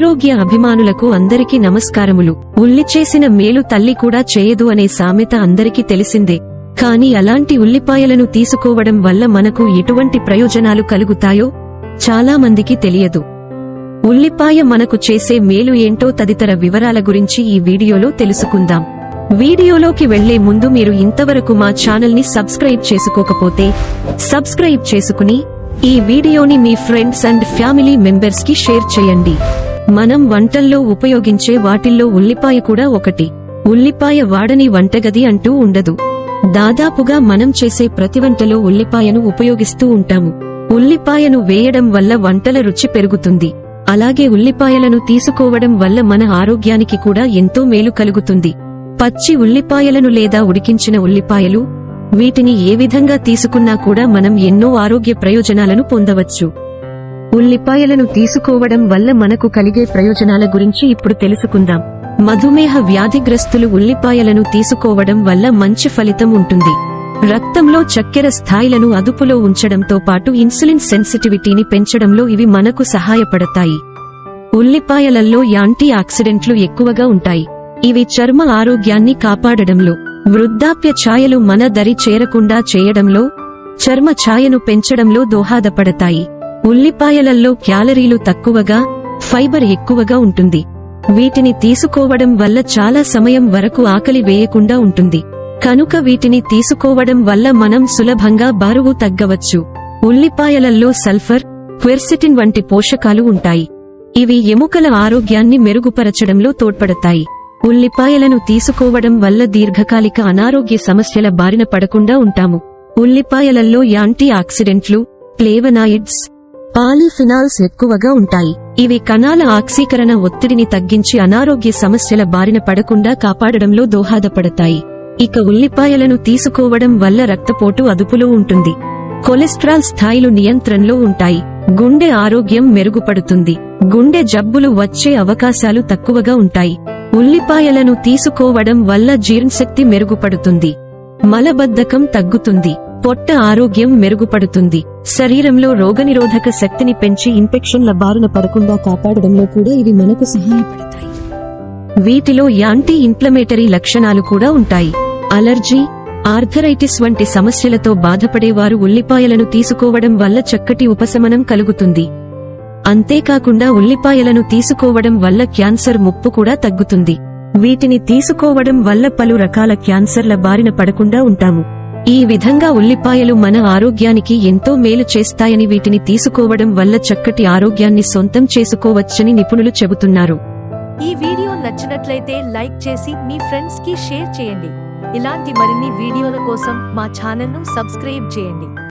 ఆరోగ్య అభిమానులకు అందరికీ నమస్కారములు. ఉల్లి చేసిన మేలు తల్లి కూడా చేయదు అనే సామెత అందరికీ తెలిసిందే. కాని అలాంటి ఉల్లిపాయలను తీసుకోవడం వల్ల మనకు ఎటువంటి ప్రయోజనాలు కలుగుతాయో చాలా మందికి తెలియదు. ఉల్లిపాయ మనకు చేసే మేలు ఏంటో తదితర వివరాల గురించి ఈ వీడియోలో తెలుసుకుందాం. వీడియోలోకి వెళ్ళే ముందు మీరు ఇంతవరకు మా ఛానల్ని సబ్స్క్రైబ్ చేసుకోకపోతే సబ్స్క్రైబ్ చేసుకుని ఈ వీడియోని మీ ఫ్రెండ్స్ అండ్ ఫ్యామిలీ మెంబర్స్కి షేర్ చేయండి. మనం వంటల్లో ఉపయోగించే వాటిల్లో ఉల్లిపాయ కూడా ఒకటి. ఉల్లిపాయ వాడని వంటగది అంటూ ఉండదు. దాదాపుగా మనం చేసే ప్రతి వంటలో ఉల్లిపాయను ఉపయోగిస్తూ ఉంటాము. ఉల్లిపాయను వేయడం వల్ల వంటల రుచి పెరుగుతుంది. అలాగే ఉల్లిపాయలను తీసుకోవడం వల్ల మన ఆరోగ్యానికి కూడా ఎంతో మేలు కలుగుతుంది. పచ్చి ఉల్లిపాయలను లేదా ఉడికించిన ఉల్లిపాయలు వీటిని ఏ విధంగా తీసుకున్నా కూడా మనం ఎన్నో ఆరోగ్య ప్రయోజనాలను పొందవచ్చు. ఉల్లిపాయలను తీసుకోవడం వల్ల మనకు కలిగే ప్రయోజనాల గురించి ఇప్పుడు తెలుసుకుందాం. మధుమేహ వ్యాధిగ్రస్తులు ఉల్లిపాయలను తీసుకోవడం వల్ల మంచి ఫలితం ఉంటుంది. రక్తంలో చక్కెర స్థాయిలను అదుపులో ఉంచడంతో పాటు ఇన్సులిన్ సెన్సిటివిటీని పెంచడంలో ఇవి మనకు సహాయపడతాయి. ఉల్లిపాయలలో యాంటీ ఆక్సిడెంట్లు ఎక్కువగా ఉంటాయి. ఇవి చర్మ ఆరోగ్యాన్ని కాపాడడంలో వృద్ధాప్య ఛాయలు మన దరి చేరకుండా చేయడంలో చర్మ ఛాయను పెంచడంలో దోహదపడతాయి. ఉల్లిపాయలల్లో క్యాలరీలు తక్కువగా ఫైబర్ ఎక్కువగా ఉంటుంది. వీటిని తీసుకోవడం వల్ల చాలా సమయం వరకు ఆకలి వేయకుండా ఉంటుంది. కనుక వీటిని తీసుకోవడం వల్ల మనం సులభంగా బరువు తగ్గవచ్చు. ఉల్లిపాయలల్లో సల్ఫర్ క్వెర్సిటిన్ వంటి పోషకాలు ఉంటాయి. ఇవి ఎముకల ఆరోగ్యాన్ని మెరుగుపరచడంలో తోడ్పడతాయి. ఉల్లిపాయలను తీసుకోవడం వల్ల దీర్ఘకాలిక అనారోగ్య సమస్యల బారిన పడకుండా ఉంటాము. ఉల్లిపాయలల్లో యాంటీ ఆక్సిడెంట్లు ప్లేవనాయిడ్స్ పాలిఫినాల్స్ ఎక్కువగా ఉంటాయి. ఇవి కణాల ఆక్సీకరణ ఒత్తిడిని తగ్గించి అనారోగ్య సమస్యల బారిన పడకుండా కాపాడడంలో దోహదపడతాయి. ఇక ఉల్లిపాయలను తీసుకోవడం వల్ల రక్తపోటు అదుపులో ఉంటుంది. కొలెస్ట్రాల్ స్థాయిలు నియంత్రణలో ఉంటాయి. గుండె ఆరోగ్యం మెరుగుపడుతుంది. గుండె జబ్బులు వచ్చే అవకాశాలు తక్కువగా ఉంటాయి. ఉల్లిపాయలను తీసుకోవడం వల్ల జీర్ణశక్తి మెరుగుపడుతుంది. మలబద్ధకం తగ్గుతుంది. పొట్ట ఆరోగ్యం మెరుగుపడుతుంది. శరీరంలో రోగనిరోధక శక్తిని పెంచి ఇన్ఫెక్షన్ల బారిన పడకుండా కాపాడడంలో కూడా ఇవి మనకు సహాయపడతాయి. వీటిలో యాంటీ ఇన్ఫ్లమేటరీ లక్షణాలు కూడా ఉంటాయి. అలర్జీ ఆర్థరైటిస్ వంటి సమస్యలతో బాధపడేవారు ఉల్లిపాయలను తీసుకోవడం వల్ల చక్కటి ఉపశమనం కలుగుతుంది. అంతేకాకుండా ఉల్లిపాయలను తీసుకోవడం వల్ల క్యాన్సర్ ముప్పు కూడా తగ్గుతుంది. వీటిని తీసుకోవడం వల్ల పలు రకాల క్యాన్సర్ల బారిన పడకుండా ఉంటాము. ఈ విధంగా ఉల్లిపాయలు మన ఆరోగ్యానికి ఎంతో మేలు చేస్తాయని వీటిని తీసుకోవడం వల్ల చక్కటి ఆరోగ్యాన్ని సొంతం చేసుకోవచ్చని నిపుణులు చెబుతున్నారు. ఈ వీడియో నచ్చినట్లయితే లైక్ చేసి మీ ఫ్రెండ్స్కి షేర్ చేయండి. ఇలాంటి మరిన్ని వీడియోల కోసం మా ఛానల్ను సబ్స్క్రైబ్ చేయండి.